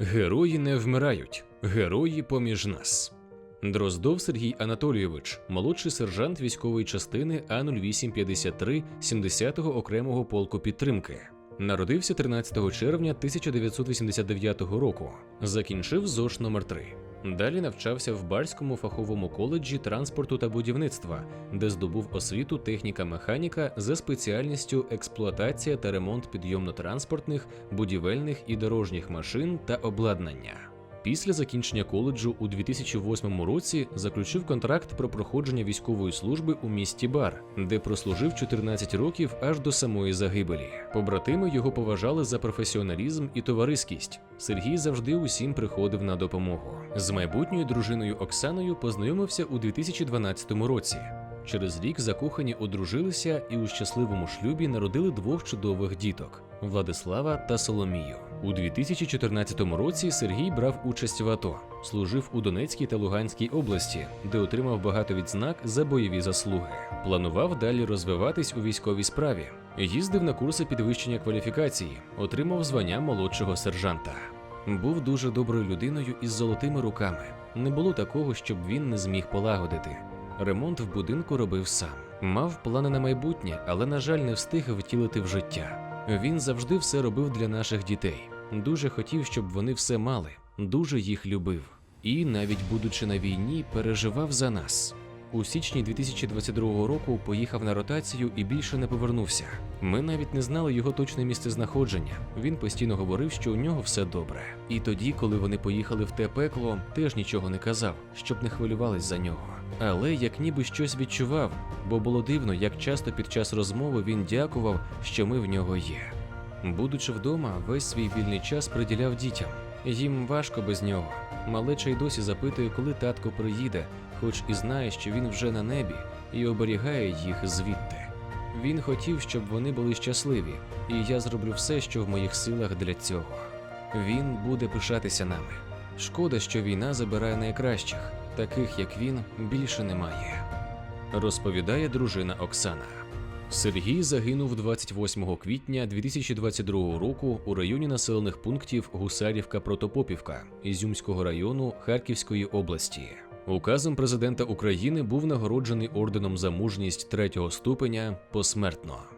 Герої не вмирають, герої поміж нас. Дроздов Сергій Анатолійович, молодший сержант військової частини А0853 70-го окремого полку підтримки. Народився 13 червня 1989 року. Закінчив ЗОШ номер 3 Далі навчався в Барському фаховому коледжі транспорту та будівництва, де здобув освіту техніка-механіка за спеціальністю експлуатація та ремонт підйомно-транспортних, будівельних і дорожніх машин та обладнання. Після закінчення коледжу у 2008 році заключив контракт про проходження військової служби у місті Бар, де прослужив 14 років аж до самої загибелі. Побратими його поважали за професіоналізм і товариськість. Сергій завжди усім приходив на допомогу. З майбутньою дружиною Оксаною познайомився у 2012 році. Через рік закохані одружилися і у щасливому шлюбі народили двох чудових діток Владислава та Соломію. У 2014 році Сергій брав участь в АТО, служив у Донецькій та Луганській області, де отримав багато відзнак за бойові заслуги. Планував далі розвиватись у військовій справі. Їздив на курси підвищення кваліфікації, отримав звання молодшого сержанта. Був дуже доброю людиною із золотими руками. Не було такого, щоб він не зміг полагодити. Ремонт в будинку робив сам. Мав плани на майбутнє, але, на жаль, не встиг втілити в життя. Він завжди все робив для наших дітей. Дуже хотів, щоб вони все мали, дуже їх любив. І, навіть будучи на війні, переживав за нас. У січні 2022 року поїхав на ротацію і більше не повернувся. Ми навіть не знали його точне місце знаходження. Він постійно говорив, що у нього все добре. І тоді, коли вони поїхали в те пекло, теж нічого не казав, щоб не хвилювались за нього. Але як ніби щось відчував, бо було дивно, як часто під час розмови він дякував, що ми в нього є. Будучи вдома, весь свій вільний час приділяв дітям. Їм важко без нього. Малеча й досі запитує, коли татко приїде, хоч і знає, що він вже на небі і оберігає їх звідти. Він хотів, щоб вони були щасливі, і я зроблю все, що в моїх силах для цього. Він буде пишатися нами. Шкода, що війна забирає найкращих, таких як він більше немає. Розповідає дружина Оксана. Сергій загинув 28 квітня 2022 року у районі населених пунктів Гусарівка Протопопівка Ізюмського району Харківської області. Указом президента України був нагороджений орденом за мужність третього ступеня посмертно.